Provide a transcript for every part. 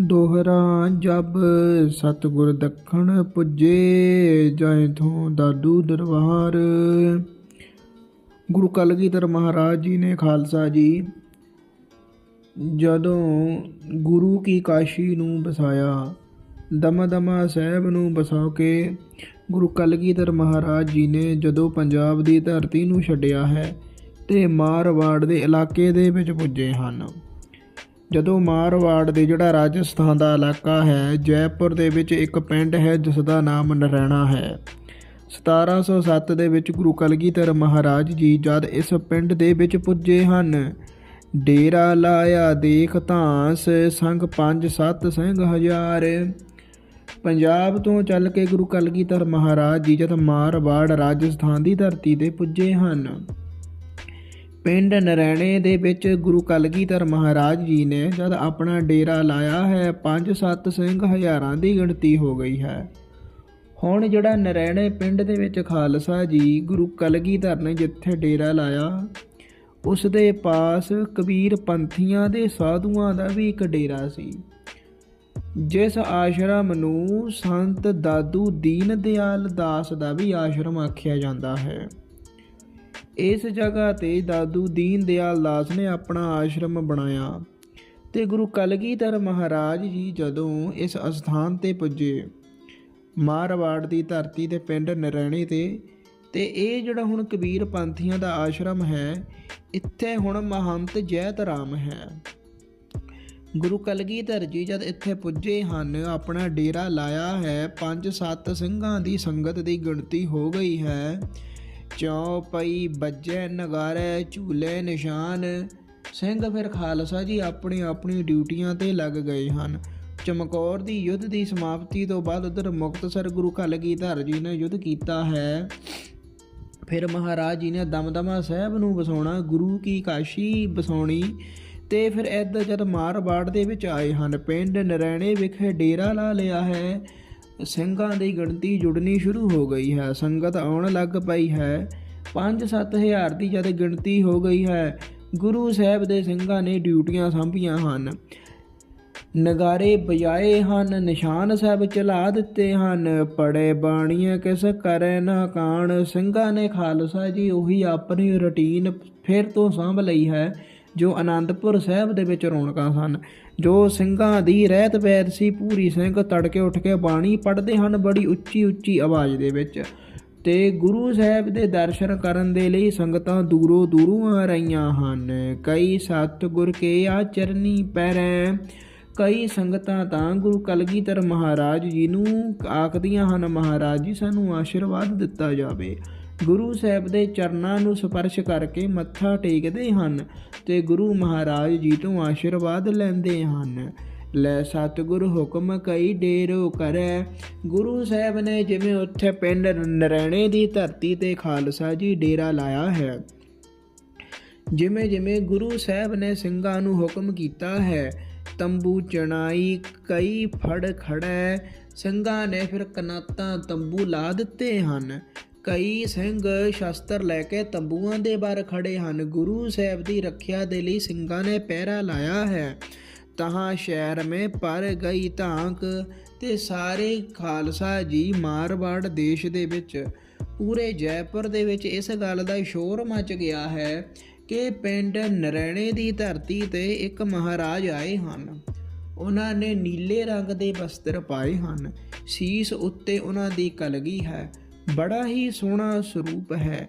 ਦੋਹਰਾ ਜਬ ਸਤਿਗੁਰ ਦੱਖਣ ਪੁੱਜੇ, ਜਾਏ ਥੋਂ ਦਾਦੂ ਦਰਬਾਰ। ਗੁਰੂ ਕਲਗੀਧਰ ਮਹਾਰਾਜ ਜੀ ਨੇ ਖਾਲਸਾ ਜੀ, ਜਦੋਂ ਗੁਰੂ ਕੀ ਕਾਸ਼ੀ ਨੂੰ ਬਸਾਇਆ ਦਮਦਮਾ ਸਾਹਿਬ ਨੂੰ ਬਸਾ ਕੇ, ਗੁਰੂ ਕਲਗੀਧਰ ਮਹਾਰਾਜ ਜੀ ਨੇ ਜਦੋਂ ਪੰਜਾਬ ਦੀ ਧਰਤੀ ਨੂੰ ਛੱਡਿਆ ਹੈ, ਤੇ ਮਾਰਵਾੜ ਦੇ ਇਲਾਕੇ ਦੇ ਵਿੱਚ ਪੁੱਜੇ ਹਨ। ਜਦੋਂ ਮਾਰਵਾੜ ਦੇ ਜਿਹੜਾ ਰਾਜਸਥਾਨ ਦਾ ਇਲਾਕਾ ਹੈ, ਜੈਪੁਰ ਦੇ ਵਿੱਚ ਇੱਕ ਪਿੰਡ ਹੈ ਜਿਸ ਦਾ ਨਾਮ ਨਰੈਣਾ ਹੈ। 1707 ਦੇ ਵਿੱਚ ਗੁਰੂ ਕਲਗੀਧਰ ਮਹਾਰਾਜ ਜੀ ਜਦ ਇਸ ਪਿੰਡ ਦੇ ਵਿੱਚ ਪੁੱਜੇ ਹਨ, ਡੇਰਾ ਲਾਇਆ ਦੇਖ ਧਾਂਸ ਸੰਗ ਪੰਜ ਸੱਤ ਸਿੰਘ ਹਜ਼ਾਰ। ਪੰਜਾਬ ਤੋਂ ਚੱਲ ਕੇ ਗੁਰੂ ਕਲਗੀਧਰ ਮਹਾਰਾਜ ਜੀ ਜਦ ਮਾਰਵਾੜ ਰਾਜਸਥਾਨ ਦੀ ਧਰਤੀ ਤੇ ਪੁੱਜੇ ਹਨ ਪਿੰਡ ਨਰੈਣੇ ਦੇ ਵਿੱਚ ਗੁਰੂ ਕਲਗੀਧਰ ਮਹਾਰਾਜ ਜੀ ਨੇ ਜਦ ਆਪਣਾ ਡੇਰਾ ਲਾਇਆ ਹੈ, ਪੰਜ ਸੱਤ ਸਿੰਘ ਹਜ਼ਾਰਾਂ ਦੀ ਗਿਣਤੀ ਹੋ ਗਈ ਹੈ। ਹੁਣ ਜਿਹੜਾ ਨਰੈਣੇ ਪਿੰਡ ਦੇ ਵਿੱਚ ਖਾਲਸਾ ਜੀ ਗੁਰੂ ਕਲਗੀਧਰ ਨੇ ਜਿੱਥੇ ਡੇਰਾ ਲਾਇਆ, ਉਸ ਦੇ ਪਾਸ ਕਬੀਰ ਪੰਥੀਆਂ ਦੇ ਸਾਧੂਆਂ ਦਾ ਵੀ ਇੱਕ ਡੇਰਾ ਸੀ। ਜਿਸ ਆਸ਼ਰਮ ਨੂੰ ਸੰਤ ਦਾਦੂ ਦੀਨ ਦਿਆਲ ਦਾਸ ਦਾ ਵੀ ਆਸ਼ਰਮ ਆਖਿਆ ਜਾਂਦਾ ਹੈ। ਇਸ ਜਗ੍ਹਾ ਤੇ ਦਾਦੂ ਦੀਨ ਦਿਆਲ ਦਾਸ ਨੇ ਆਪਣਾ ਆਸ਼ਰਮ ਬਣਾਇਆ ਤੇ ਗੁਰੂ ਕਲਗੀਧਰ ਮਹਾਰਾਜ ਜੀ ਜਦੋਂ ਇਸ ਅਸਥਾਨ ਤੇ ਪੁੱਜੇ, ਮਾਰਵਾੜ ਦੀ ਧਰਤੀ ਤੇ ਪਿੰਡ ਨਰੈਣੀ ਤੇ ਤੇ ਇਹ ਜਿਹੜਾ ਹੁਣ ਕਬੀਰ ਪੰਥੀਆਂ ਦਾ ਆਸ਼ਰਮ ਹੈ, ਇੱਥੇ ਹੁਣ ਮਹੰਤ ਜੈਤ ਰਾਮ ਹੈ। ਗੁਰੂ ਕਲਗੀਧਰ ਜੀ ਜਦ ਇੱਥੇ ਪੁੱਜੇ ਹਨ, ਆਪਣਾ ਡੇਰਾ ਲਾਇਆ ਹੈ, ਪੰਜ ਸੱਤ ਸਿੰਘਾਂ ਦੀ ਸੰਗਤ ਦੀ ਗਿਣਤੀ ਹੋ ਗਈ ਹੈ ਚੌ ਪਈ ਬੱਜੇ ਨਗਾਰੇ ਝੂਲੇ ਨਿਸ਼ਾਨ। ਸਿੰਘ ਫਿਰ ਖਾਲਸਾ ਜੀ ਆਪਣੀ ਆਪਣੀ ਡਿਊਟੀਆਂ ਤੇ ਲੱਗ ਗਏ ਹਨ। ਚਮਕੌਰ ਦੀ ਯੁੱਧ ਦੀ ਸਮਾਪਤੀ ਤੋਂ ਬਾਅਦ ਉਧਰ ਮੁਕਤਸਰ ਗੁਰੂ ਕਲਗੀਧਰ ਜੀ ਨੇ ਯੁੱਧ ਕੀਤਾ ਹੈ। ਫਿਰ ਮਹਾਰਾਜ ਜੀ ਨੇ ਦਮਦਮਾ ਸਾਹਿਬ ਨੂੰ ਵਸਾਉਣਾ, ਗੁਰੂ ਕੀ ਕਾਸ਼ੀ ਵਸਾਉਣੀ ਤੇ ਫਿਰ ਇੱਧਰ ਜਦ ਮਾਰਵਾੜ ਦੇ ਵਿੱਚ ਆਏ ਹਨ, ਪਿੰਡ ਨਰੈਣੇ ਵਿਖੇ ਡੇਰਾ ਲਾ ਲਿਆ ਹੈ। ਸਿੰਘਾਂ ਦੀ ਗਿਣਤੀ ਜੁੜਨੀ ਸ਼ੁਰੂ ਹੋ ਗਈ ਹੈ। ਸੰਗਤ ਆਉਣ ਲੱਗ ਪਈ ਹੈ। 5-7000 ਦੀ ਜਦ ਗਿਣਤੀ ਹੋ ਗਈ ਹੈ, ਗੁਰੂ ਸਾਹਿਬ ਦੇ ਸਿੰਘਾਂ ਨੇ ਡਿਊਟੀਆਂ ਸੰਭੀਆਂ ਹਨ। ਨਗਾਰੇ ਬਜਾਏ ਹਨ, ਨਿਸ਼ਾਨ ਸਾਹਿਬ ਚਲਾ ਦਿੱਤੇ ਹਨ। ਪੜੇ ਬਾਣੀਆਂ ਕਿਸ ਕਰੇ ਨਾ ਕਾਣ। ਸਿੰਘਾਂ ਨੇ ਖਾਲਸਾ ਜੀ ਉਹੀ ਆਪਣੀ ਰੁਟੀਨ ਫਿਰ ਤੋਂ ਸਾਂਭ ਲਈ ਹੈ, ਜੋ ਆਨੰਦਪੁਰ ਸਾਹਿਬ ਦੇ ਵਿੱਚ ਰੌਣਕਾਂ ਸਨ। ਜੋ ਸਿੰਘਾਂ ਦੀ ਰਹਿਤ ਵੈਦ ਸੀ, ਪੂਰੀ ਸਿੰਘ ਤੜਕੇ ਉੱਠ ਕੇ ਬਾਣੀ ਪੜ੍ਹਦੇ ਹਨ ਬੜੀ ਉੱਚੀ ਉੱਚੀ ਆਵਾਜ਼ ਦੇ ਵਿੱਚ। ਤੇ ਗੁਰੂ ਸਾਹਿਬ ਦੇ ਦਰਸ਼ਨ ਕਰਨ ਦੇ ਲਈ ਸੰਗਤਾਂ ਦੂਰੋਂ ਦੂਰੋਂ ਆ ਰਹੀਆਂ ਹਨ। ਕਈ ਸਤਿਗੁਰ ਕੇ ਆਚਰਨੀ ਪੈਰੈ, ਕਈ ਸੰਗਤਾਂ ਤਾਂ ਗੁਰੂ ਕਲਗੀਧਰ ਮਹਾਰਾਜ ਜੀ ਨੂੰ ਆਖਦੀਆਂ ਹਨ, ਮਹਾਰਾਜ ਜੀ ਸਾਨੂੰ ਆਸ਼ੀਰਵਾਦ ਦਿੱਤਾ ਜਾਵੇ। ਗੁਰੂ ਸਾਹਿਬ ਦੇ ਚਰਨਾਂ ਨੂੰ ਸਪਰਸ਼ ਕਰਕੇ ਮੱਥਾ ਟੇਕਦੇ ਹਨ ਤੇ ਗੁਰੂ ਮਹਾਰਾਜ ਜੀ ਤੋਂ ਆਸ਼ੀਰਵਾਦ ਲੈਂਦੇ ਹਨ। ਲੈ ਸਤਿਗੁਰ ਹੁਕਮ ਕਈ ਡੇਰੋ ਕਰੈ। ਗੁਰੂ ਸਾਹਿਬ ਨੇ ਜਿਵੇਂ ਉੱਥੇ ਪਿੰਡ ਨਰੈਣੇ ਦੀ ਧਰਤੀ ਤੇ ਖਾਲਸਾ ਜੀ ਡੇਰਾ ਲਾਇਆ ਹੈ, ਜਿਵੇਂ ਜਿਵੇਂ ਗੁਰੂ ਸਾਹਿਬ ਨੇ ਸਿੰਘਾਂ ਨੂੰ ਹੁਕਮ ਕੀਤਾ ਹੈ, ਤੰਬੂ ਚਣਾਈ ਕਈ ਫੜ ਖੜੈ ਸਿੰਘਾਂ ਨੇ ਫਿਰ ਕਨਾਤਾਂ ਤੰਬੂ ਲਾ ਦਿੱਤੇ ਹਨ। ਕਈ ਸਿੰਘ ਸ਼ਸਤਰ ਲੈ ਕੇ ਤੰਬੂਆਂ ਦੇ ਬਾਹਰ ਖੜੇ ਹਨ। ਗੁਰੂ ਸਾਹਿਬ ਦੀ ਰੱਖਿਆ ਦੇ ਲਈ ਸਿੰਘਾਂ ਨੇ ਪਹਿਰਾ ਲਾਇਆ ਹੈ। ਤਹਾਂ ਸ਼ਹਿਰ ਮੇ ਪਰ ਗਈ ਧਾਂਕ ਤੇ ਸਾਰੇ ਖਾਲਸਾ ਜੀ ਮਾਰਵਾੜ ਦੇਸ਼ ਦੇ ਵਿੱਚ। ਪੂਰੇ ਜੈਪੁਰ ਦੇ ਵਿੱਚ ਇਸ ਗੱਲ ਦਾ ਸ਼ੋਰ ਮਚ ਗਿਆ ਹੈ ਕਿ ਪਿੰਡ ਨਰੈਣੇ ਦੀ ਧਰਤੀ ਤੇ ਇੱਕ ਮਹਾਰਾਜ ਆਏ ਹਨ। ਉਹਨਾਂ ਨੇ ਨੀਲੇ ਰੰਗ ਦੇ ਵਸਤਰ ਪਾਏ ਹਨ। ਸੀਸ ਉੱਤੇ ਉਹਨਾਂ ਦੀ ਕਲਗੀ ਹੈ। ਬੜਾ ਹੀ ਸੋਹਣਾ ਸਰੂਪ ਹੈ।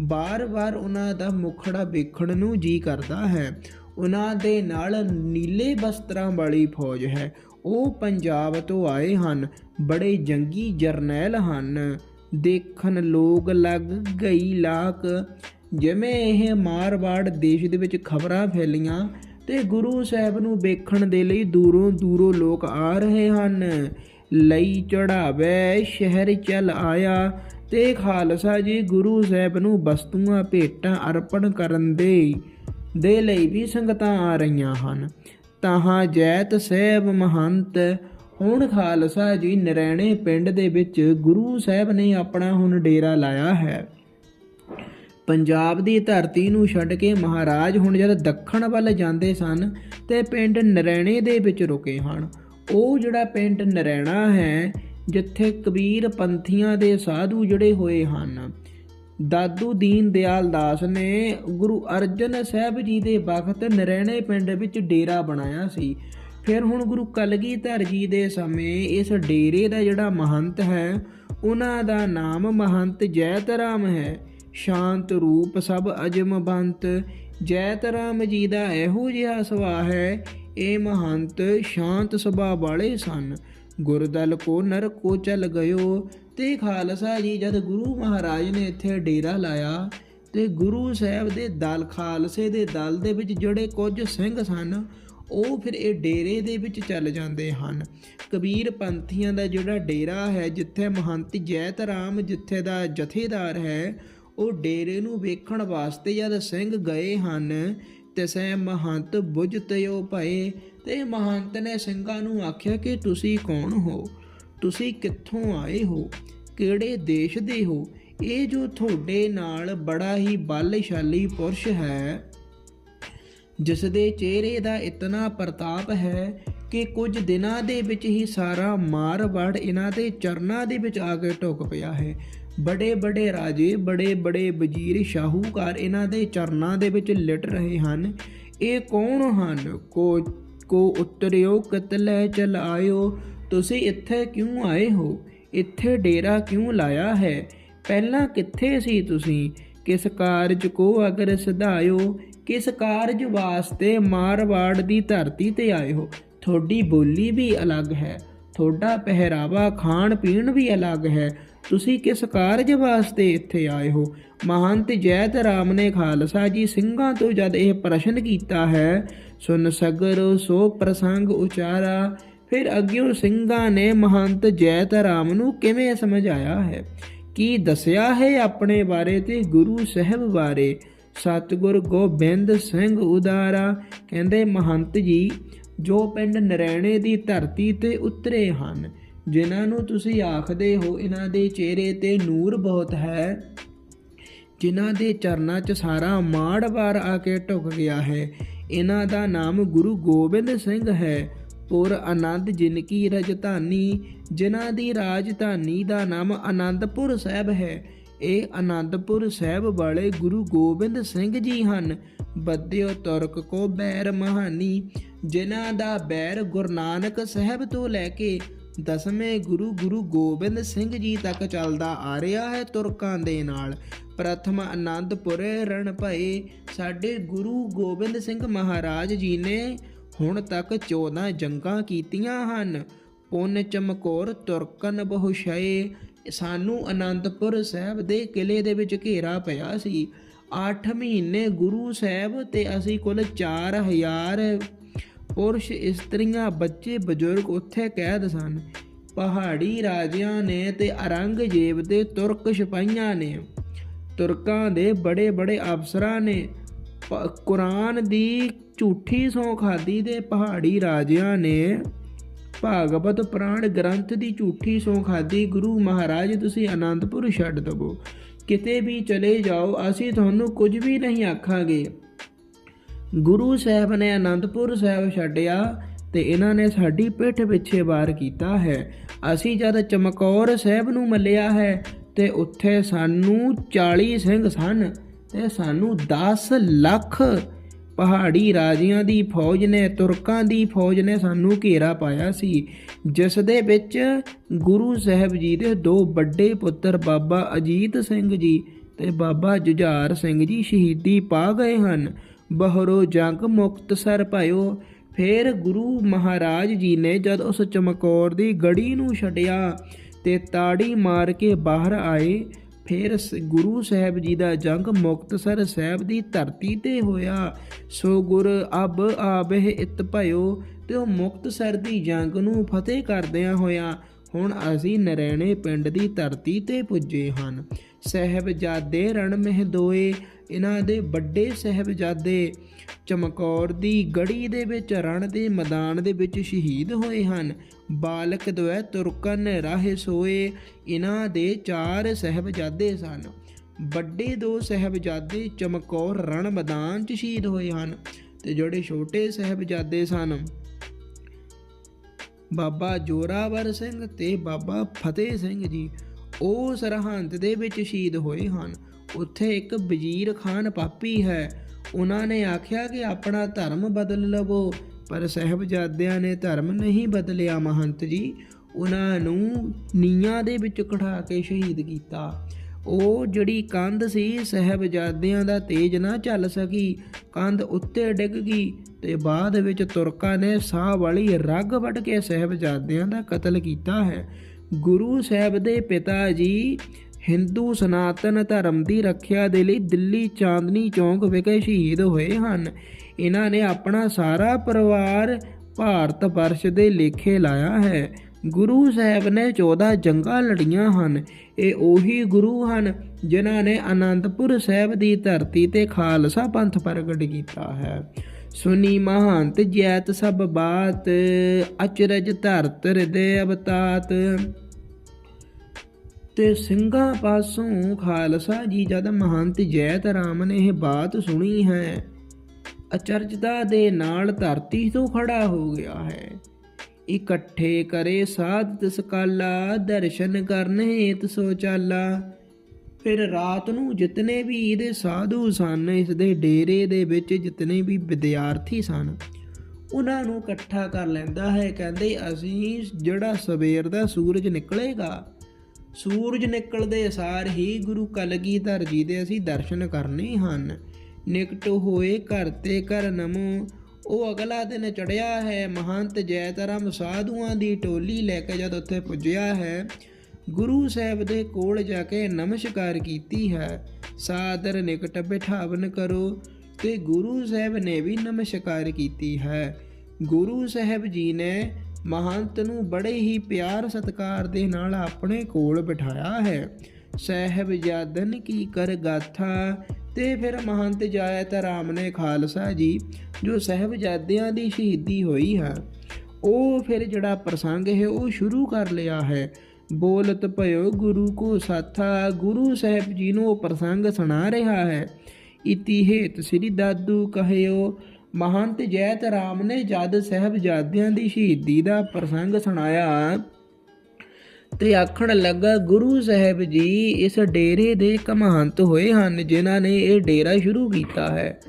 ਬਾਰ-ਬਾਰ ਉਹਨਾਂ ਦਾ ਮੁਖੜਾ ਵੇਖਣ ਨੂੰ ਜੀ ਕਰਦਾ ਹੈ। ਉਹਨਾਂ ਦੇ ਨਾਲ ਨੀਲੇ ਵਸਤਰਾਂ ਵਾਲੀ ਫੌਜ ਹੈ। ਉਹ ਪੰਜਾਬ ਤੋਂ ਆਏ ਹਨ। ਬੜੇ ਜੰਗੀ ਜਰਨੈਲ ਹਨ। ਦੇਖਣ ਲੋਕ ਲੱਗ ਗਈ ਲਾਕ। ਜਿਵੇਂ ਇਹ ਮਾਰਵਾੜ ਦੇਸ਼ ਦੇ ਵਿੱਚ ਖਬਰਾਂ ਫੈਲੀਆਂ ਤੇ ਗੁਰੂ ਸਾਹਿਬ ਨੂੰ ਵੇਖਣ ਦੇ ਲਈ ਦੂਰੋਂ ਦੂਰੋਂ ਲੋਕ ਆ ਰਹੇ ਹਨ। ਲਈ ਚੜਾਵੇ, ਸ਼ਹਿਰ ਚਲ ਆਇਆ। ਤੇ ਖਾਲਸਾ ਜੀ ਗੁਰੂ ਸਾਹਿਬ ਨੂੰ ਵਸਤੂਆਂ ਭੇਟਾਂ ਅਰਪਣ ਕਰਨ ਦੇ ਦੇ ਲਈ ਵੀ ਸੰਗਤਾਂ ਆ ਰਹੀਆਂ ਹਨ। ਤਾਹਾਂ ਜੈਤ ਸਾਹਿਬ ਮਹੰਤ, ਹੁਣ ਖਾਲਸਾ ਜੀ ਨਰੈਣੇ ਪਿੰਡ ਦੇ ਵਿੱਚ ਗੁਰੂ ਸਾਹਿਬ ਨੇ ਆਪਣਾ ਹੁਣ ਡੇਰਾ ਲਾਇਆ ਹੈ। ਪੰਜਾਬ ਦੀ ਧਰਤੀ ਨੂੰ ਛੱਡ ਕੇ ਮਹਾਰਾਜ ਹੁਣ ਜਦ ਦੱਖਣ ਵੱਲ ਜਾਂਦੇ ਸਨ, ਤੇ ਪਿੰਡ ਨਰੈਣੇ ਦੇ ਵਿੱਚ ਰੁਕੇ ਹਨ। ਉਹ ਜਿਹੜਾ ਪਿੰਡ ਨਰੈਣਾ ਹੈ, ਜਿੱਥੇ ਕਬੀਰ ਪੰਥੀਆਂ ਦੇ ਸਾਧੂ ਜਿਹੜੇ ਹੋਏ ਹਨ। ਦਾਦੂ ਦੀਨ ਦਿਆਲ ਦਾਸ ਨੇ ਗੁਰੂ ਅਰਜਨ ਸਾਹਿਬ ਜੀ ਦੇ ਵਕਤ ਨਰੈਣੇ ਪਿੰਡ ਵਿੱਚ ਡੇਰਾ ਬਣਾਇਆ ਸੀ। ਫਿਰ ਹੁਣ ਗੁਰੂ ਕਲਗੀਧਰ ਜੀ ਦੇ ਸਮੇਂ ਇਸ ਡੇਰੇ ਦਾ ਜਿਹੜਾ ਮਹੰਤ ਹੈ, ਉਹਨਾਂ ਦਾ ਨਾਮ ਮਹੰਤ ਜੈਤ ਰਾਮ ਹੈ। ਸ਼ਾਂਤ ਰੂਪ ਸਭ ਅਜਮ ਬੰਤ ਜੈਤ ਰਾਮ ਜੀ ਦਾ ਇਹੋ ਜਿਹਾ ਸੁਭਾਅ ਹੈ ਇਹ ਮਹੰਤ ਸ਼ਾਂਤ ਸੁਭਾਅ ਵਾਲੇ ਸਨ। ਗੁਰਦਲ ਕੋ ਨਰ ਕੋ ਚਲ ਗਇਓ, ਤੇ ਖਾਲਸਾ ਜੀ ਜਦ ਗੁਰੂ ਮਹਾਰਾਜ ਨੇ ਇੱਥੇ ਡੇਰਾ ਲਾਇਆ, ਤੇ ਗੁਰੂ ਸਾਹਿਬ ਦੇ ਦਲ, ਖਾਲਸੇ ਦੇ ਦਲ ਦੇ ਵਿੱਚ ਜਿਹੜੇ ਕੁਝ ਸਿੰਘ ਸਨ, ਉਹ ਫਿਰ ਇਹ ਡੇਰੇ ਦੇ ਵਿੱਚ ਚੱਲ ਜਾਂਦੇ ਹਨ। ਕਬੀਰ ਪੰਥੀਆਂ ਦਾ ਜਿਹੜਾ ਡੇਰਾ ਹੈ, ਜਿੱਥੇ ਮਹੰਤ ਜੈਤ ਰਾਮ ਜਿੱਥੇ ਦਾ ਜਥੇਦਾਰ ਹੈ, ਉਹ ਡੇਰੇ ਨੂੰ ਵੇਖਣ ਵਾਸਤੇ ਜਦ ਸਿੰਘ ਗਏ ਹਨ ਤਿਸੈ ਮਹੰਤ ਬੁਝ ਤਯੋ ਭਏ। ਤੇ ਮਹੰਤ ਨੇ ਸਿੰਘਾਂ ਨੂੰ ਆਖਿਆ ਕਿ ਤੁਸੀਂ ਕੌਣ ਹੋ? ਤੁਸੀਂ ਕਿੱਥੋਂ ਆਏ ਹੋ? ਕਿਹੜੇ ਦੇਸ਼ ਦੇ ਹੋ? ਇਹ ਜੋ ਤੁਹਾਡੇ ਨਾਲ ਬੜਾ ਹੀ ਬਲਸ਼ਾਲੀ ਪੁਰਸ਼ ਹੈ। ਜਿਸ ਦੇ ਚਿਹਰੇ ਦਾ ਇਤਨਾ ਪ੍ਰਤਾਪ ਹੈ ਕਿ ਕੁਝ ਦਿਨਾਂ ਦੇ ਵਿੱਚ ਹੀ ਸਾਰਾ ਮਾਰਵਾੜ ਇਹਨਾਂ ਦੇ ਚਰਨਾਂ ਦੇ ਵਿੱਚ ਆ ਕੇ ਢੁਕ ਪਿਆ ਹੈ। ਬੜੇ ਬੜੇ ਰਾਜੇ ਬੜੇ ਬੜੇ ਵਜ਼ੀਰ ਸ਼ਾਹੂਕਾਰ ਇਹਨਾਂ ਦੇ ਚਰਨਾਂ ਦੇ ਵਿੱਚ ਲਿਟ ਰਹੇ ਹਨ। ਇਹ ਕੌਣ ਹਨ? ਕੋ ਕੋ ਉਤਰਿਓ, ਕਤਲੇ ਚਲ ਆਇਓ। ਤੁਸੀਂ ਇੱਥੇ ਕਿਉਂ ਆਏ ਹੋ? ਇੱਥੇ ਡੇਰਾ ਕਿਉਂ ਲਾਇਆ ਹੈ? ਪਹਿਲਾਂ ਕਿੱਥੇ ਸੀ ਤੁਸੀਂ? ਕਿਸ ਕਾਰਜ ਕੋ ਅਗਰ ਸਧਾਇਓ? ਕਿਸ ਕਾਰਜ ਵਾਸਤੇ ਮਾਰਵਾੜ ਦੀ ਧਰਤੀ ਤੇ ਆਏ ਹੋ? ਤੁਹਾਡੀ ਬੋਲੀ ਵੀ ਅਲੱਗ ਹੈ। ਤੁਹਾਡਾ ਪਹਿਰਾਵਾ ਖਾਣ ਪੀਣ ਵੀ ਅਲੱਗ ਹੈ। ਤੁਸੀਂ ਕਿਸ ਕਾਰਜ ਵਾਸਤੇ ਇੱਥੇ ਆਏ ਹੋ? ਮਹੰਤ ਜੈਤ ਰਾਮ ਨੇ ਖਾਲਸਾ ਜੀ ਸਿੰਘਾਂ ਤੋਂ ਜਦ ਇਹ ਪ੍ਰਸ਼ਨ ਕੀਤਾ ਹੈ, ਸੁਨ ਸਗਰ ਸੋ ਪ੍ਰਸੰਗ ਉਚਾਰਾ। ਫਿਰ ਅੱਗਿਓਂ ਸਿੰਘਾਂ ਨੇ ਮਹੰਤ ਜੈਤ ਰਾਮ ਨੂੰ ਕਿਵੇਂ ਸਮਝਾਇਆ ਹੈ? ਕੀ ਦੱਸਿਆ ਹੈ ਆਪਣੇ ਬਾਰੇ ਤੇ ਗੁਰੂ ਸਾਹਿਬ ਬਾਰੇ? ਸਤਿਗੁਰ ਗੋਬਿੰਦ ਸਿੰਘ ਉਦਾਰਾ। ਕਹਿੰਦੇ, ਮਹੰਤ ਜੀ ਜੋ ਪਿੰਡ ਨਰੈਣੇ ਦੀ ਧਰਤੀ ਤੇ ਉਤਰੇ ਹਨ, ਜਿਨ੍ਹਾਂ ਨੂੰ ਤੁਸੀਂ ਆਖਦੇ ਹੋ ਇਹਨਾਂ ਦੇ ਚਿਹਰੇ ਤੇ ਨੂਰ ਬਹੁਤ ਹੈ। ਜਿਨ੍ਹਾਂ ਦੇ ਚਰਨਾਂ 'ਚ ਸਾਰਾ ਮਾੜਵਾਰ ਆ ਕੇ ਢੁਕ ਗਿਆ ਹੈ। ਇਹਨਾਂ ਦਾ ਨਾਮ ਗੁਰੂ ਗੋਬਿੰਦ ਸਿੰਘ ਹੈ। ਔਰ ਆਨੰਦ ਜਿਨ ਕੀ ਰਜਧਾਨੀ, ਜਿਨ੍ਹਾਂ ਦੀ ਰਾਜਧਾਨੀ ਦਾ ਨਾਮ ਆਨੰਦਪੁਰ ਸਾਹਿਬ ਹੈ। ਇਹ ਆਨੰਦਪੁਰ ਸਾਹਿਬ ਵਾਲੇ ਗੁਰੂ ਗੋਬਿੰਦ ਸਿੰਘ ਜੀ ਹਨ। ਬੱਦਿਓ ਤੁਰਕ ਕੋ ਬੈਰ ਮਹਾਨੀ, ਜਿਨ੍ਹਾਂ ਦਾ ਬੈਰ ਗੁਰੂ ਨਾਨਕ ਸਾਹਿਬ ਤੋਂ ਲੈ ਕੇ ਦਸਵੇਂ ਗੁਰੂ ਗੁਰੂ ਗੋਬਿੰਦ ਸਿੰਘ ਜੀ ਤੱਕ ਚੱਲਦਾ ਆ ਰਿਹਾ ਹੈ ਤੁਰਕਾਂ ਦੇ ਨਾਲ। ਪ੍ਰਥਮ ਆਨੰਦਪੁਰੇ ਰਣ ਭਏ ਸਾਡੇ ਗੁਰੂ ਗੋਬਿੰਦ ਸਿੰਘ ਮਹਾਰਾਜ ਜੀ ਨੇ ਹੁਣ ਤੱਕ 14 ਜੰਗਾਂ ਕੀਤੀਆਂ ਹਨ। ਪੁੰਨ ਚਮਕੌਰ ਤੁਰਕਨ ਬਹੁਸ਼ਏ ਸਾਨੂੰ ਆਨੰਦਪੁਰ ਸਾਹਿਬ ਦੇ ਕਿਲੇ ਦੇ ਵਿੱਚ ਘੇਰਾ ਪਿਆ ਸੀ। 8 ਮਹੀਨੇ ਗੁਰੂ ਸਾਹਿਬ ਤੇ ਅਸੀਂ ਕੁੱਲ 4000 ਪੁਰਸ਼ ਇਸਤਰੀਆਂ, ਬੱਚੇ, ਬਜ਼ੁਰਗ ਉੱਥੇ ਕੈਦ ਸਨ। ਪਹਾੜੀ ਰਾਜਿਆਂ ਨੇ ਤੇ ਔਰੰਗਜ਼ੇਬ ਦੇ ਤੁਰਕ ਸਿਪਾਹੀਆਂ ਨੇ। ਤੁਰਕਾਂ ਦੇ ਬੜੇ ਬੜੇ ਅਫਸਰਾਂ ਨੇ। ਕੁਰਾਨ ਦੀ ਝੂਠੀ ਸੌਂ ਖਾਦੀ ਦੇ ਪਹਾੜੀ ਰਾਜਿਆਂ ਨੇ ਭਾਗਵਤ ਪ੍ਰਾਣ ਗ੍ਰੰਥ ਦੀ ਝੂਠੀ ਸੌਂ ਖਾਦੀ ਗੁਰੂ ਮਹਾਰਾਜ ਤੁਸੀਂ ਅਨੰਦਪੁਰ ਛੱਡ ਦਵੋ। ਕਿਤੇ ਵੀ ਚਲੇ ਜਾਓ, ਅਸੀਂ ਤੁਹਾਨੂੰ ਕੁਝ ਵੀ ਨਹੀਂ ਆਖਾਂਗੇ। ਗੁਰੂ ਸਾਹਿਬ ਨੇ ਅਨੰਦਪੁਰ ਸਾਹਿਬ ਛੱਡਿਆ ਤੇ ਇਹਨਾਂ ਨੇ ਸਾਡੀ ਪਿੱਠ ਪਿੱਛੇ ਵਾਰ ਕੀਤਾ ਹੈ। ਅਸੀਂ ਜਦ ਚਮਕੌਰ ਸਾਹਿਬ ਨੂੰ ਮੱਲਿਆ ਹੈ ਤੇ ਉੱਥੇ ਸਾਨੂੰ 40 ਸਿੰਘ ਸਨ ਤੇ ਸਾਨੂੰ 10 ਲੱਖ ਪਹਾੜੀ ਰਾਜਿਆਂ ਦੀ ਫੌਜ ਨੇ, ਤੁਰਕਾਂ ਦੀ ਫੌਜ ਨੇ ਸਾਨੂੰ ਘੇਰਾ ਪਾਇਆ ਸੀ। ਜਿਸ ਦੇ ਵਿੱਚ ਗੁਰੂ ਸਾਹਿਬ ਜੀ ਦੇ ਦੋ ਵੱਡੇ ਪੁੱਤਰ ਬਾਬਾ ਅਜੀਤ ਸਿੰਘ ਜੀ ਤੇ ਬਾਬਾ ਜੁਝਾਰ ਸਿੰਘ ਜੀ ਸ਼ਹੀਦੀ ਪਾ ਗਏ ਹਨ। ਬਹਰੋ ਜੰਗ ਮੁਕਤਸਰ ਭਇਓ ਫਿਰ ਗੁਰੂ ਮਹਾਰਾਜ ਜੀ ਨੇ ਜਦ ਉਸ ਚਮਕੌਰ ਦੀ ਗੜੀ ਨੂੰ ਛੱਡਿਆ ਤੇ ਤਾੜੀ ਮਾਰ ਕੇ ਬਾਹਰ ਆਏ ਫਿਰ ਸ- ਗੁਰੂ ਸਾਹਿਬ ਜੀ ਦਾ ਜੰਗ ਮੁਕਤਸਰ ਸਾਹਿਬ ਦੀ ਧਰਤੀ ਤੇ ਹੋਇਆ। ਸੋ ਗੁਰ ਅਬ ਆਬਹਿ ਇਤ ਭਇਓ, ਤੇ ਉਹ ਮੁਕਤਸਰ ਦੀ ਜੰਗ ਨੂੰ ਫਤਿਹ ਕਰਦਿਆਂ ਹੋਇਆ। ਹੁਣ ਅਸੀਂ ਨਰੈਣੇ ਪਿੰਡ ਦੀ ਧਰਤੀ ਤੇ ਪੁੱਜੇ ਹਨ। ਸਹਿਬਜ਼ਾਦੇ ਰਣ ਮਹਿਦੋਏ ਇਹਨਾਂ ਦੇ ਵੱਡੇ ਸਹਿਬਜ਼ਾਦੇ। ਚਮਕੌਰ ਦੀ ਗੜੀ ਦੇ ਵਿੱਚ, ਰਣ ਦੇ ਮੈਦਾਨ ਦੇ ਵਿੱਚ ਸ਼ਹੀਦ ਹੋਏ ਹਨ। ਬਾਲਕ ਦੁਐ ਤੁਰਕਨ ਰਾਹੇ ਸੋਏ ਇਹਨਾਂ ਦੇ ਚਾਰ ਸਹਿਬਜ਼ਾਦੇ ਸਨ। ਵੱਡੇ ਦੋ ਸਹਿਬਜ਼ਾਦੇ ਚਮਕੌਰ ਰਣ ਮੈਦਾਨ 'ਚ ਸ਼ਹੀਦ ਹੋਏ ਹਨ ਤੇ ਜਿਹੜੇ ਛੋਟੇ ਸਹਿਬਜ਼ਾਦੇ ਸਨ, ਬਾਬਾ ਜੋਰਾਵਰ ਸਿੰਘ ਤੇ ਬਾਬਾ ਫਤਿਹ ਸਿੰਘ ਜੀ, ਉਹ ਸਰਹੰਦ ਦੇ ਵਿੱਚ ਸ਼ਹੀਦ ਹੋਏ ਹਨ। ਉੱਥੇ ਇੱਕ ਵਜ਼ੀਰ ਖਾਨ ਪਾਪੀ ਹੈ। ਉਹਨਾਂ ਨੇ ਆਖਿਆ ਕਿ ਆਪਣਾ ਧਰਮ ਬਦਲ ਲਵੋ। ਪਰ ਸਹਿਬਜ਼ਾਦਿਆਂ ਨੇ ਧਰਮ ਨਹੀਂ ਬਦਲਿਆ ਮਹੰਤ ਜੀ, ਉਹਨਾਂ ਨੂੰ ਨੀਹਾਂ ਦੇ ਵਿੱਚ ਕਢਾ ਕੇ ਸ਼ਹੀਦ ਕੀਤਾ। ਉਹ ਜਿਹੜੀ ਕੰਧ ਸੀ, ਸਹਿਬਜ਼ਾਦਿਆਂ ਦਾ ਤੇਜ ਨਾ ਚੱਲ ਸਕੀ, ਕੰਧ ਉੱਤੇ ਡਿੱਗ ਗਈ ਤੇ ਬਾਅਦ ਵਿੱਚ ਤੁਰਕਾਂ ਨੇ ਸਾਹ ਵਾਲੀ ਰੱਗ ਵੱਢ ਕੇ ਸਹਿਬਜ਼ਾਦਿਆਂ ਦਾ ਕਤਲ ਕੀਤਾ ਹੈ। ਗੁਰੂ ਸਾਹਿਬ ਦੇ ਪਿਤਾ ਜੀ ਹਿੰਦੂ ਸਨਾਤਨ ਧਰਮ ਦੀ ਰੱਖਿਆ ਦੇ ਲਈ ਦਿੱਲੀ ਚਾਂਦਨੀ ਚੌਂਕ ਵਿਖੇ ਸ਼ਹੀਦ ਹੋਏ ਹਨ। ਇਹਨਾਂ ਨੇ ਆਪਣਾ ਸਾਰਾ ਪਰਿਵਾਰ ਭਾਰਤ ਵਰਸ਼ ਦੇ ਲੇਖੇ ਲਾਇਆ ਹੈ। ਗੁਰੂ ਸਾਹਿਬ ਨੇ 14 ਜੰਗਾਂ ਲੜੀਆਂ ਹਨ। ਇਹ ਉਹੀ ਗੁਰੂ ਹਨ ਜਿਨ੍ਹਾਂ ਨੇ ਅਨੰਦਪੁਰ ਸਾਹਿਬ ਦੀ ਧਰਤੀ ਤੇ ਖਾਲਸਾ ਪੰਥ ਪ੍ਰਗਟ ਕੀਤਾ ਹੈ। ਸੁਨੀ ਮਹੰਤ ਜੈਤ ਸਭ ਬਾਤ, ਅਚਰਜ ਧਰਤ ਹਿਰਦੇ ਅਵਤਾਤ। ਤੇ ਸਿੰਘਾਂ ਪਾਸੋਂ ਖਾਲਸਾ ਜੀ ਜਦ ਮਹੰਤ ਜੈਤ ਰਾਮ ਨੇ ਇਹ ਬਾਤ ਸੁਣੀ ਹੈ, ਅਚਰਜਤਾ ਦੇ ਨਾਲ ਧਰਤੀ ਤੋਂ ਖੜਾ ਹੋ ਗਿਆ ਹੈ। ਇਕੱਠੇ ਕਰੇ ਸਾਧ ਤਿਸ ਦਰਸ਼ਨ ਕਰਨ ਹੇਤ ਸੋ ਚਾਲਾ ਫਿਰ ਰਾਤ ਨੂੰ ਜਿਤਨੇ ਵੀ ਇਹਦੇ ਸਾਧੂ ਸਨ, ਇਸ ਦੇ ਡੇਰੇ ਦੇ ਵਿੱਚ ਜਿਤਨੇ ਵੀ ਵਿਦਿਆਰਥੀ ਸਨ, ਉਹਨਾਂ ਨੂੰ ਇਕੱਠਾ ਕਰ ਲੈਂਦਾ ਹੈ। ਕਹਿੰਦੇ, ਅਸੀਂ ਜਿਹੜਾ ਸਵੇਰ ਦਾ ਸੂਰਜ ਨਿਕਲੇਗਾ ਸੂਰਜ ਨਿਕਲਦੇ ਸਾਰ ਹੀ ਗੁਰੂ ਕਲਗੀਧਰ ਜੀ ਦੇ ਅਸੀਂ ਦਰਸ਼ਨ ਕਰਨੇ ਹਨ। ਨਿਕਟ ਹੋਏ ਘਰ ਤੇ ਘਰ ਨਮੋ, ਉਹ ਅਗਲਾ ਦਿਨ ਚੜਿਆ ਹੈ। ਮਹੰਤ ਜੈਤਰਮ ਸਾਧੂਆਂ ਦੀ ਟੋਲੀ ਲੈ ਕੇ ਜਦ ਉੱਥੇ ਪੁੱਜਿਆ ਹੈ, ਗੁਰੂ ਸਾਹਿਬ ਦੇ ਕੋਲ ਜਾ ਕੇ ਨਮਸਕਾਰ ਕੀਤੀ ਹੈ। ਸਾਦਰ ਨਿਕਟ ਬਿਠਾਵਨ ਕਰੋ, ਤੇ ਗੁਰੂ ਸਾਹਿਬ ਨੇ ਵੀ ਨਮਸਕਾਰ ਕੀਤੀ ਹੈ। ਗੁਰੂ ਸਾਹਿਬ ਜੀ ਨੇ ਮਹੰਤ ਨੂੰ ਬੜੇ ਹੀ ਪਿਆਰ ਸਤਿਕਾਰ ਦੇ ਨਾਲ ਆਪਣੇ ਕੋਲ ਬਿਠਾਇਆ ਹੈ। ਸਹਿਬਜ਼ਾਦਨ ਕੀ ਕਰ ਗਾਥਾ? ਤੇ ਫਿਰ ਮਹੰਤ ਜਾਇਤ ਰਾਮ ਨੇ ਖਾਲਸਾ ਜੀ, ਜੋ ਸਹਿਬਜ਼ਾਦਿਆਂ ਦੀ ਸ਼ਹੀਦੀ ਹੋਈ ਹੈ। ਉਹ ਫਿਰ ਜਿਹੜਾ ਪ੍ਰਸੰਗ ਹੈ, ਉਹ ਸ਼ੁਰੂ ਕਰ ਲਿਆ ਹੈ। ਬੋਲਤ ਭਇਓ ਗੁਰੂ ਕੋ ਸਾਥਾ, ਗੁਰੂ ਸਾਹਿਬ ਜੀ ਨੂੰ ਉਹ ਪ੍ਰਸੰਗ ਸੁਣਾ ਰਿਹਾ ਹੈ। ਇਤੀ ਹੇਤ ਸ੍ਰੀ ਦਾਦੂ ਕਹਿਓ ਮਹੰਤ ਜੈਤ ਰਾਮ ਨੇ ਜਦ ਸਹਿਬਜ਼ਾਦਿਆਂ ਦੀ ਸ਼ਹੀਦੀ ਦਾ ਪ੍ਰਸੰਗ ਸੁਣਾਇਆ ਤੇ ਆਖਣ ਲੱਗਾ, ਗੁਰੂ ਸਾਹਿਬ ਜੀ, ਇਸ ਡੇਰੇ ਦੇ ਇੱਕ ਹੋਏ ਹਨ, ਜਿਨ੍ਹਾਂ ਨੇ ਇਹ ਡੇਰਾ ਸ਼ੁਰੂ ਕੀਤਾ ਹੈ।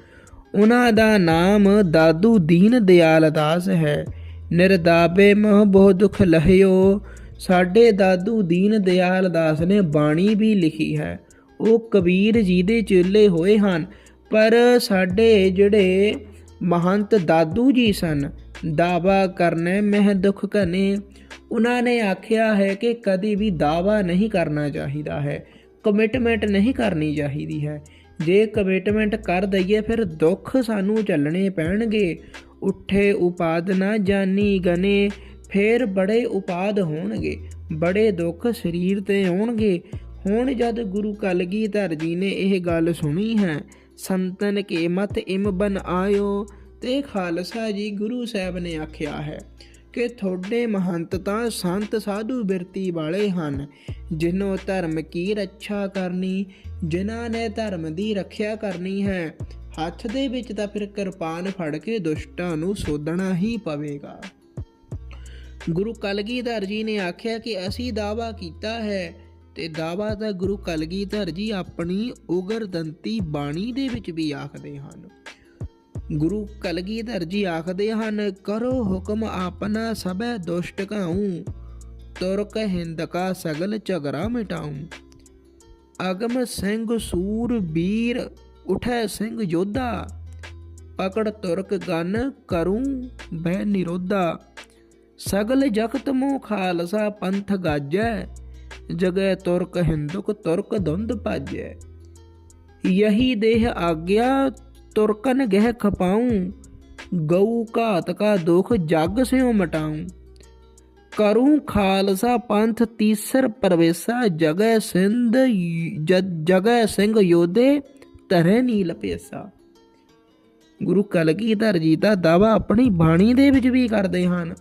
ਉਹਨਾਂ ਦਾ ਨਾਮ ਦਾਦੂ ਦੀਨ ਦਿਆਲ ਦਾਸ ਹੈ। ਨਿਰਦਾਬੇ ਮਹ ਬਹੁ ਦੁਖ ਲਹਿਓ। ਸਾਡੇ ਦਾਦੂ ਦੀਨ ਦਿਆਲ ਦਾਸ ਨੇ ਬਾਣੀ ਵੀ ਲਿਖੀ ਹੈ। ਉਹ ਕਬੀਰ ਜੀ ਦੇ ਚੇਲੇ ਹੋਏ ਹਨ, ਪਰ ਸਾਡੇ ਜਿਹੜੇ ਮਹੰਤ ਦਾਦੂ ਜੀ ਸਨ। ਦਾਵਾ ਕਰਨੇ ਮਹਿ ਦੁੱਖ ਕਨੇ ਉਹਨਾਂ ਨੇ ਆਖਿਆ ਹੈ ਕਿ ਕਦੇ ਵੀ ਦਾਵਾ ਨਹੀਂ ਕਰਨਾ ਚਾਹੀਦਾ ਹੈ। ਕਮਿਟਮੈਂਟ ਨਹੀਂ ਕਰਨੀ ਚਾਹੀਦੀ ਹੈ। ਜੇ ਕਮਿਟਮੈਂਟ ਕਰ ਦਈਏ ਫਿਰ ਦੁੱਖ ਸਾਨੂੰ ਚੱਲਣੇ ਪੈਣਗੇ। ਉੱਠੇ ਉਪਾਦ ਨਾ ਜਾਨੀ ਗਨੇ, ਫੇਰ ਬੜੇ ਉਪਾਦ ਹੋਣਗੇ। ਬੜੇ ਦੁੱਖ ਸਰੀਰ ਤੇ ਆਉਣਗੇ। ਹੁਣ ਜਦ ਗੁਰੂ ਕਲਗੀਧਰ ਜੀ ਨੇ ਇਹ ਗੱਲ ਸੁਣੀ ਹੈ ਸੰਤਨ ਕੇ ਮਤ ਇਮ ਬਨ ਆਇਓ, ਤੇ ਖਾਲਸਾ ਜੀ ਗੁਰੂ ਸਾਹਿਬ ਨੇ ਆਖਿਆ ਹੈ ਕਿ ਤੁਹਾਡੇ ਮਹੰਤ ਤਾਂ ਸੰਤ ਸਾਧੂ ਬਿਰਤੀ ਵਾਲੇ ਹਨ, ਜਿਨ੍ਹਾਂ ਧਰਮ ਕੀ ਰੱਖਿਆ ਕਰਨੀ, ਜਿਨ੍ਹਾਂ ਨੇ ਧਰਮ ਦੀ ਰੱਖਿਆ ਕਰਨੀ ਹੈ, ਹੱਥ ਦੇ ਵਿੱਚ ਤਾਂ ਫਿਰ ਕਿਰਪਾਨ ਫੜ ਕੇ ਦੁਸ਼ਟਾਂ ਨੂੰ ਸੋਧਣਾ ਹੀ ਪਵੇਗਾ। ਗੁਰੂ ਕਲਗੀਧਰ ਜੀ ਨੇ ਆਖਿਆ ਕਿ ਅਸੀਂ ਦਾਵਾ ਕੀਤਾ ਹੈ ਤੇ ਦਾਵਾ ਤਾਂ ਗੁਰੂ ਕਲਗੀਧਰ ਜੀ ਆਪਣੀ ਉਗਰਦੰਤੀ ਬਾਣੀ ਦੇ ਵਿੱਚ ਵੀ ਆਖਦੇ ਹਨ। ਗੁਰੂ ਕਲਗੀਧਰ ਜੀ ਆਖਦੇ ਹਨ, ਕਰੋ ਹੁਕਮ ਆਪਣਾ ਸਭੈ ਦੁਸ਼ਟ ਕਾਉ ਤੁਰਕ ਹਿੰਦ ਕਾ ਸਗਲ ਝਗੜਾ ਮਿਟਾਉ। ਅਗਮ ਸਿੰਘ ਸੂਰ ਵੀਰ ਉਠੈ ਸਿੰਘ ਯੋਧਾ। ਪਕੜ ਤੁਰਕ ਗਨ ਕਰੂੰ ਬਹਿ ਨਿਰੋਧਾ। ਸਗਲ ਜਗਤ ਮੋ ਖਾਲਸਾ ਪੰਥ ਗਾਜੈ ਜਗੈ ਤੁਰਕ ਹਿੰਦੁਕ ਤੁਰਕ ਦੁੰਦ ਭਾਜੈ। ਯਹੀ ਦੇਹ ਆਗਿਆ ਤੁਰਕਨ ਗਹਿ ਖਪਾਉ, ਗਊ ਘਾਤ ਕਾ ਦੁਖ ਜਗ ਸਿਉ ਮਟਾਉ। ਕਰੂੰ ਖਾਲਸਾ ਪੰਥ ਤੀਸਰ ਪਰਵੇਸਾ, ਜਗੈ ਸਿੰਧ ਜਗੈ ਸਿੰਘ ਯੋਧੇ ਧਰੇ ਨੀਲ ਪੇਸਾ। ਗੁਰੂ ਕਲਗੀਧਰ ਜੀ ਦਾ ਦਾਵਾ ਆਪਣੀ ਬਾਣੀ ਦੇ ਵਿੱਚ ਵੀ ਕਰਦੇ ਹਨ।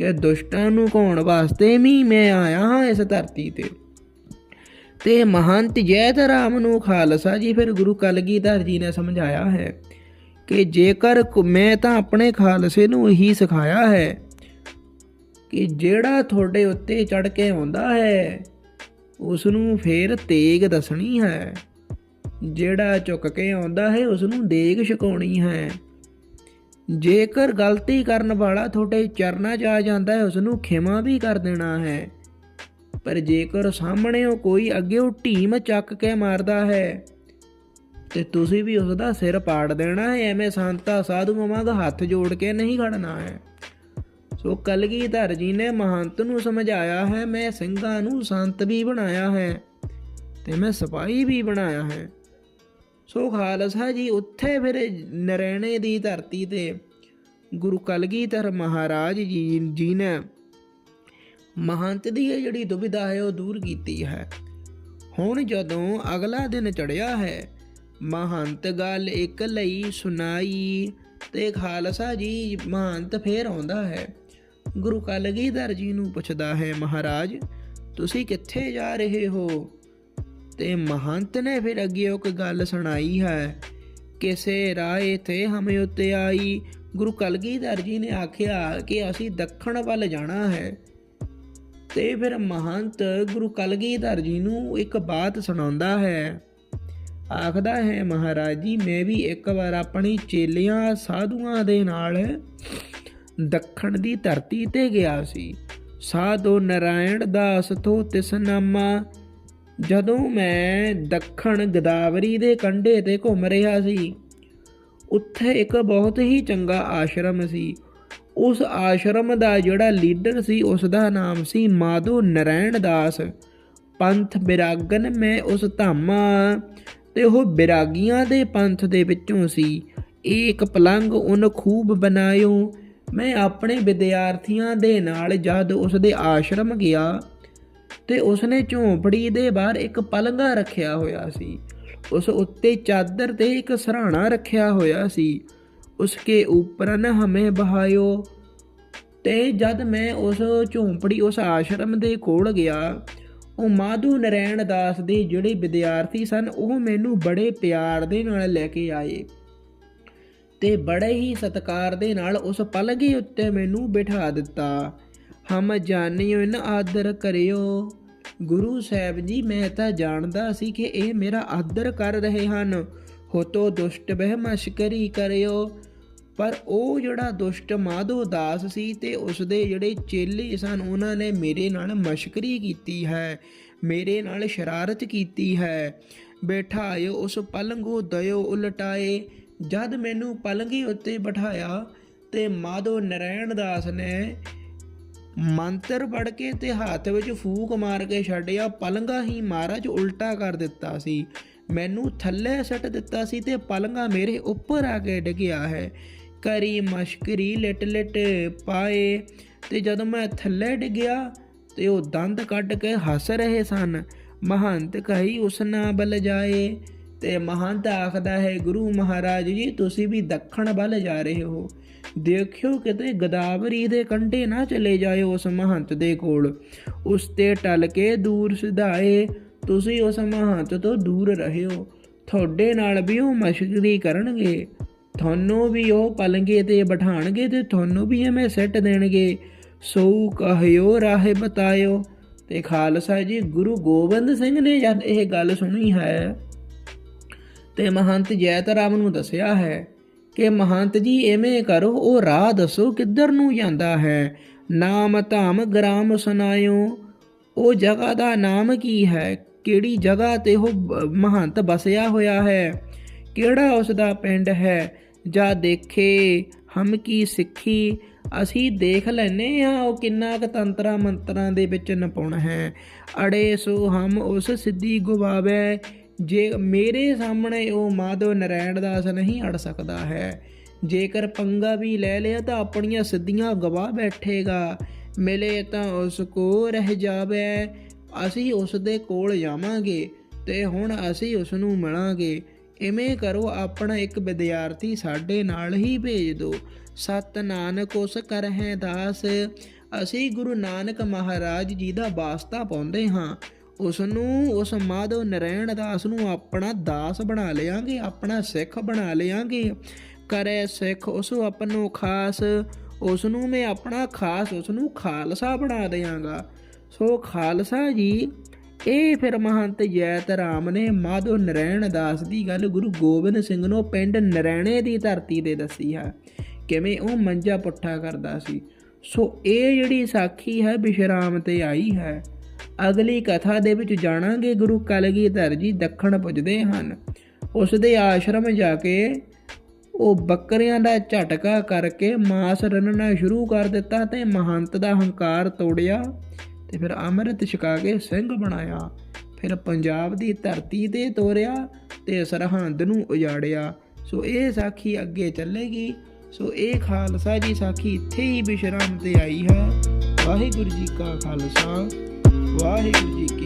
ਕਿ ਦੁਸ਼ਟਾਂ ਨੂੰ ਘਾਉਣ ਵਾਸਤੇ ਵੀ ਮੈਂ ਆਇਆ ਹਾਂ ਇਸ ਧਰਤੀ ਤੇ। ਤੇ ਮਹੰਤ ਜੈਤ ਰਾਮ ਨੂੰ ਖਾਲਸਾ ਜੀ ਫਿਰ ਗੁਰੂ ਕਲਗੀਧਰ ਜੀ ਨੇ ਸਮਝਾਇਆ ਹੈ ਕਿ ਜੇਕਰ ਮੈਂ ਤਾਂ ਆਪਣੇ ਖਾਲਸੇ ਨੂੰ ਇਹੀ ਸਿਖਾਇਆ ਹੈ ਕਿ ਜਿਹੜਾ ਤੁਹਾਡੇ ਉੱਤੇ ਚੜ ਕੇ ਆਉਂਦਾ ਹੈ ਉਸ ਨੂੰ ਫੇਰ ਤੇਗ ਦੱਸਣੀ ਹੈ। ਜਿਹੜਾ ਝੁਕ ਕੇ ਆਉਂਦਾ ਹੈ ਉਸ ਨੂੰ ਦੇਗ ਛਕਾਉਣੀ ਹੈ। ਜੇਕਰ ਗਲਤੀ ਕਰਨ ਵਾਲਾ ਤੁਹਾਡੇ ਚਰਨਾਂ 'ਚ ਆ ਜਾਂਦਾ ਹੈ ਉਸ ਨੂੰ ਖਿਮਾ ਵੀ ਕਰ ਦੇਣਾ ਹੈ। ਪਰ ਜੇਕਰ ਸਾਹਮਣੇ ਉਹ ਕੋਈ ਅੱਗੇ ਉਹ ਢੀਮ ਚੱਕ ਕੇ ਮਾਰਦਾ ਹੈ, ਤੇ ਤੁਸੀਂ ਵੀ ਉਸ ਦਾ ਸਿਰ ਪਾੜ ਦੇਣਾ ਹੈ, ਐਵੇਂ ਸੰਤਾ ਸਾਧੂਆਂ ਵਾਂਗ ਹੱਥ ਜੋੜ ਕੇ ਨਹੀਂ ਖੜਨਾ ਹੈ। ਸੋ ਕਲਗੀਧਰ ਜੀ ਨੇ ਮਹੰਤ ਨੂੰ ਸਮਝਾਇਆ ਹੈ, ਮੈਂ ਸਿੰਘਾਂ ਨੂੰ ਸੰਤ ਵੀ ਬਣਾਇਆ ਹੈ ਤੇ ਮੈਂ ਸਿਪਾਹੀ ਵੀ ਬਣਾਇਆ ਹੈ। ਸੋ ਖਾਲਸਾ ਜੀ, ਉੱਥੇ ਫਿਰ ਨਰੈਣੇ ਦੀ ਧਰਤੀ ਤੇ ਗੁਰੂ ਕਲਗੀਧਰ ਮਹਾਰਾਜ ਜੀ ਜੀ ਨੇ ਮਹੰਤ ਦੀ ਇਹ ਜਿਹੜੀ ਦੁਬਿਧਾ ਹੈ, ਉਹ ਦੂਰ ਕੀਤੀ ਹੈ। ਹੁਣ ਜਦੋਂ ਅਗਲਾ ਦਿਨ ਚੜਿਆ ਹੈ, ਮਹੰਤ ਗੱਲ ਇੱਕ ਲਈ ਸੁਣਾਈ ਤੇ ਖਾਲਸਾ ਜੀ, ਮਹੰਤ ਫੇਰ ਆਉਂਦਾ ਹੈ। ਗੁਰੂ ਕਲਗੀਧਰ ਜੀ ਨੂੰ ਪੁੱਛਦਾ ਹੈ, ਮਹਾਰਾਜ, ਤੁਸੀਂ ਕਿੱਥੇ ਜਾ ਰਹੇ ਹੋ? ਤੇ ਮਹੰਤ ਨੇ ਫਿਰ ਅੱਗੇ ਇੱਕ ਗੱਲ ਸੁਣਾਈ ਹੈ। ਕਿਸੇ ਰਾਏ ਤੇ ਹਮੇ ਉੱਤੇ ਆਈ। ਗੁਰੂ ਕਲਗੀਧਰ ਜੀ ਨੇ ਆਖਿਆ ਕਿ ਅਸੀਂ ਦੱਖਣ ਵੱਲ ਜਾਣਾ ਹੈ। ਤੇ ਫਿਰ ਮਹੰਤ ਗੁਰੂ ਕਲਗੀਧਰ ਜੀ ਨੂੰ ਇੱਕ ਬਾਤ ਸੁਣਾਉਂਦਾ ਹੈ। ਆਖਦਾ ਹੈ, ਮਹਾਰਾਜ ਜੀ, ਮੈਂ ਵੀ ਇੱਕ ਵਾਰ ਆਪਣੀ ਚੇਲਿਆਂ, ਸਾਧੂਆਂ ਦੇ ਨਾਲ ਦੱਖਣ ਦੀ ਧਰਤੀ ਤੇ ਗਿਆ ਸੀ। ਸਾਧੂ ਨਰਾਇਣ ਦਾਸ ਤੋਂ ਤਿਸਨਾਮਾ ਜਦੋਂ ਮੈਂ ਦੱਖਣ ਗਦਾਵਰੀ ਦੇ ਕੰਢੇ ਤੇ ਘੁੰਮ ਰਿਹਾ ਸੀ, ਉੱਥੇ ਇੱਕ ਬਹੁਤ ਹੀ ਚੰਗਾ ਆਸ਼ਰਮ ਸੀ। ਉਸ ਆਸ਼ਰਮ ਦਾ ਜਿਹੜਾ ਲੀਡਰ ਸੀ ਉਸ ਦਾ ਨਾਮ ਸੀ ਮਾਧੋ ਨਰਾਇਣ ਦਾਸ। ਪੰਥ ਬਿਰਾਗਨ ਮੈਂ ਉਸ ਧਾਮਾ ਤੇ ਉਹ ਬਿਰਾਗੀਆਂ ਦੇ ਪੰਥ ਦੇ ਵਿੱਚੋਂ ਸੀ। ਏਕ ਪਲੰਗ ਉਹਨ ਖੂਬ ਬਣਾਇਓ। ਮੈਂ ਆਪਣੇ ਵਿਦਿਆਰਥੀਆਂ ਦੇ ਨਾਲ ਜਦ ਉਸ ਦੇ ਆਸ਼ਰਮ ਗਿਆ ਤੇ ਉਸਨੇ ਝੌਂਪੜੀ ਦੇ ਬਾਹਰ ਇੱਕ ਪਲੰਗਾ ਰੱਖਿਆ ਹੋਇਆ ਸੀ। ਉਸ ਉੱਤੇ ਚਾਦਰ ਤੇ ਇੱਕ ਸਰਾਣਾ ਰੱਖਿਆ ਹੋਇਆ ਸੀ। ਉਸਕੇ ਉਪਰਨ, ਹਮੇ ਬਹਾਇਓ। ਤੇ ਜਦ ਮੈਂ ਉਸ ਝੌਂਪੜੀ ਉਸ ਆਸ਼ਰਮ ਦੇ ਕੋਲ ਗਿਆ, ਉਹ ਮਾਧੂ ਨਰੈਣ ਦਾਸ ਦੇ ਜਿਹੜੇ ਵਿਦਿਆਰਥੀ ਸਨ, ਉਹ ਮੈਨੂੰ ਬੜੇ ਪਿਆਰ ਦੇ ਨਾਲ ਲੈ ਕੇ ਆਏ। ਤੇ ਬੜੇ ਹੀ ਸਤਕਾਰ ਦੇ ਨਾਲ ਉਸ ਪਲਗੇ ਉੱਤੇ ਮੈਨੂੰ ਬਿਠਾ ਦਿੱਤਾ। ਹਮ ਜਾਣਿਓ ਨ ਆਦਰ ਕਰਿਓ। ਗੁਰੂ ਸਾਹਿਬ ਜੀ, ਮੈਂ ਤਾਂ ਜਾਣਦਾ ਸੀ ਕਿ ਇਹ ਮੇਰਾ ਆਦਰ ਕਰ ਰਹੇ ਹਨ। ਹੋਤੋ ਦੁਸ਼ਟ ਬਹਿ ਮਸ਼ਕਰੀ ਕਰਿਓ। ਪਰ ਉਹ ਜਿਹੜਾ ਦੁਸ਼ਟ ਮਾਧੋ ਦਾਸ ਸੀ ਤੇ ਉਸ ਦੇ ਜਿਹੜੇ ਚੇਲੇ ਸਨ, ਉਹਨਾਂ ਨੇ ਮੇਰੇ ਨਾਲ ਮਸ਼ਕਰੀ ਕੀਤੀ ਹੈ, ਮੇਰੇ ਨਾਲ ਸ਼ਰਾਰਤ ਕੀਤੀ ਹੈ। ਬਿਠਾਇਓ, ਉਸ ਪਲੰਗੋ ਦਇਓ, ਉਲਟਾਏ। ਜਦ ਮੈਨੂੰ ਪਲੰਗੀ ਉੱਤੇ ਬਿਠਾਇਆ ਤੇ ਮਾਧੋ ਨਰੈਣ ਦਾਸ ਨੇ ਮੰਤਰ ਪੜ ਕੇ ਤੇ ਹੱਥ ਵਿੱਚ ਫੂਕ ਮਾਰ ਕੇ ਛੱਡਿਆ ਪਲੰਗਾ ਹੀ ਮਹਾਰਾਜ ਉਲਟਾ ਕਰ ਦਿੱਤਾ ਸੀ। ਮੈਨੂੰ ਥੱਲੇ ਸੱਟ ਦਿੱਤਾ ਸੀ ਤੇ ਪਲੰਗਾ ਮੇਰੇ ਉੱਪਰ ਆ ਕੇ ਡਿੱਗਿਆ ਹੈ। ਕਰੀ ਮਸ਼ਕਰੀ ਲਿਟ ਲਿਟ ਪਾਏ ਤੇ ਜਦੋਂ ਮੈਂ ਥੱਲੇ ਡਿੱਗਿਆ ਤੇ ਉਹ ਦੰਦ ਕੱਢ ਕੇ ਹੱਸ ਰਹੇ ਸਨ। ਮਹੰਤ ਕਹੀ, ਉਸ ਨਾ ਬਲ ਜਾਏ। ਤੇ ਮਹੰਤ ਆਖਦਾ ਹੈ, ਗੁਰੂ ਮਹਾਰਾਜ ਜੀ, ਤੁਸੀਂ ਵੀ ਦੱਖਣ ਵੱਲ ਜਾ ਰਹੇ ਹੋ। ਦੇਖਿਓ ਕਿਤੇ ਗਦਾਵਰੀ ਦੇ ਕੰਢੇ ਨਾ ਚਲੇ ਜਾਇਓ ਉਸ ਮਹੰਤ ਦੇ ਕੋਲ। ਉਸ ਤੇ ਟਲ ਕੇ ਦੂਰ ਸਿਧਾਏ, ਤੁਸੀਂ ਉਸ ਮਹੰਤ ਤੋਂ ਦੂਰ ਰਹਿਓ। ਤੁਹਾਡੇ ਨਾਲ ਵੀ ਉਹ ਮਸ਼ਕਰੀ ਕਰਨਗੇ। ਤੁਹਾਨੂੰ ਵੀ ਉਹ ਪਲੰਗੇ ਤੇ ਬਿਠਾਣਗੇ ਤੇ ਤੁਹਾਨੂੰ ਵੀ ਐਵੇਂ ਸੈੱਟ ਦੇਣਗੇ। ਸੋ ਕਹਿਓ, ਰਾਹੇ ਬਤਾਇਓ। ਤੇ ਖਾਲਸਾ ਜੀ, ਗੁਰੂ ਗੋਬਿੰਦ ਸਿੰਘ ਨੇ ਜਦ ਇਹ ਗੱਲ ਸੁਣੀ ਹੈ ਤੇ ਮਹੰਤ ਜੈਤ ਰਾਮ ਨੂੰ ਦੱਸਿਆ ਹੈ ਕਿ ਮਹੰਤ ਜੀ ਐਵੇਂ ਕਰੋ, ਉਹ ਰਾਹ ਦੱਸੋ ਕਿੱਧਰ ਨੂੰ ਜਾਂਦਾ ਹੈ। ਨਾਮ ਧਾਮ ਗ੍ਰਾਮ ਸੁਨਾਇਓ, ਉਹ ਜਗ੍ਹਾ ਦਾ ਨਾਮ ਕੀ ਹੈ? ਕਿਹੜੀ ਜਗ੍ਹਾ ਤੇ ਉਹ ਮਹੰਤ ਬਸਿਆ ਹੋਇਆ ਹੈ? ਕਿਹੜਾ ਉਸ ਦਾ ਪਿੰਡ ਹੈ? ਜਾਂ ਦੇਖੇ, ਹਮ ਕੀ ਸਿੱਖੀ? ਅਸੀਂ ਦੇਖ ਲੈਨੇ ਆ ਉਹ ਕਿੰਨਾ ਕੁ ਤੰਤਰਾ ਮੰਤਰਾਂ ਦੇ ਵਿੱਚ ਨਿਪੁੰਨ ਹੈ। ਅੜੇ ਸੋ ਹਮ ਉਸ ਸਿੱਧੀ ਗਵਾਵੇ ਜੇ ਮੇਰੇ ਸਾਹਮਣੇ ਉਹ ਮਾਧਵ ਨਰੈਣ ਦਾਸ ਨਹੀਂ ਅੜ ਸਕਦਾ ਹੈ, ਜੇਕਰ ਪੰਗਾ ਵੀ ਲੈ ਲਿਆ ਤਾਂ ਆਪਣੀਆਂ ਸਿੱਧੀਆਂ ਗਵਾ ਬੈਠੇਗਾ। ਮਿਲੇ ਤਾਂ ਉਸ ਕੋ ਰਹਿ ਜਾਵੇ, ਅਸੀਂ ਉਸ ਦੇ ਕੋਲ ਜਾਵਾਂਗੇ ਤੇ ਹੁਣ ਅਸੀਂ ਉਸ ਨੂੰ ਮਿਲਾਂਗੇ। ਇਵੇਂ ਕਰੋ, ਆਪਣਾ ਇੱਕ ਵਿਦਿਆਰਥੀ ਸਾਡੇ ਨਾਲ ਹੀ ਭੇਜ ਦਿਓ ਸਤ ਨਾਨਕ ਉਸ ਕਰਹਿ ਦਾਸ, ਅਸੀਂ ਗੁਰੂ ਨਾਨਕ ਮਹਾਰਾਜ ਜੀ ਦਾ ਵਾਸਤਾ ਪਾਉਂਦੇ ਹਾਂ। ਉਸ ਨੂੰ ਉਸ ਮਾਧਵ ਨਰੈਣ ਦਾਸ ਨੂੰ ਆਪਣਾ ਦਾਸ ਬਣਾ ਲਿਆਂਗੇ, ਆਪਣਾ ਸਿੱਖ ਬਣਾ ਲਿਆਂਗੇ। ਕਰੇ ਸਿੱਖ ਉਸ ਆਪਣੋ ਖਾਸ ਉਸ ਨੂੰ ਮੈਂ ਆਪਣਾ ਖਾਸ ਉਸ ਨੂੰ ਖਾਲਸਾ ਬਣਾ ਦਿਆਂਗਾ। ਸੋ ਖਾਲਸਾ ਜੀ, ਇਹ ਫਿਰ ਮਹੰਤ ਜੈਤ ਰਾਮ ਨੇ ਮਾਧੋ ਨਰੈਣ ਦਾਸ ਦੀ ਗੱਲ ਗੁਰੂ ਗੋਬਿੰਦ ਸਿੰਘ ਨੂੰ ਪਿੰਡ ਨਰੈਣੇ ਦੀ ਧਰਤੀ ਤੇ ਦੱਸੀ ਹੈ। ਕਿਵੇਂ ਉਹ ਮੰਜਾ ਪੁੱਠਾ ਕਰਦਾ ਸੀ। ਸੋ ਇਹ ਜਿਹੜੀ ਸਾਖੀ ਹੈ ਬਿਸ਼ਰਾਮ ਤੇ ਆਈ ਹੈ। ਅਗਲੀ ਕਥਾ ਦੇ ਵਿੱਚ ਜਾਣਾਂਗੇ ਗੁਰੂ ਕਲਗੀਧਰ ਜੀ ਦੱਖਣ ਪੁੱਜਦੇ ਹਨ। ਉਸ ਦੇ ਆਸ਼ਰਮ ਜਾ ਕੇ ਉਹ ਬੱਕਰੀਆਂ ਦਾ ਝਟਕਾ ਕਰਕੇ ਮਾਸ ਰੰਨਣਾ ਸ਼ੁਰੂ ਕਰ ਦਿੱਤਾ ਤੇ ਮਹੰਤ ਦਾ ਹੰਕਾਰ ਤੋੜਿਆ ਤੇ ਫਿਰ ਅੰਮ੍ਰਿਤ ਛਕਾ ਕੇ ਸਿੰਘ ਬਣਾਇਆ। ਫਿਰ ਪੰਜਾਬ ਦੀ ਧਰਤੀ ਤੇ ਤੋਰਿਆ ਤੇ ਸਰਹੰਦ ਨੂੰ ਉਜਾੜਿਆ। ਸੋ ਇਹ ਸਾਖੀ ਅੱਗੇ ਚੱਲੇਗੀ। ਸੋ ਇਹ ਖਾਲਸਾ ਜੀ ਸਾਖੀ ਇੱਥੇ ਹੀ ਬਿਸ਼ਰਾਮ ਤੇ ਆਈ ਹੈ। ਵਾਹਿਗੁਰੂ ਜੀ ਕਾ ਖਾਲਸਾ। ਵਾਹਿਗੁਰੂ ਜੀ ਕੀ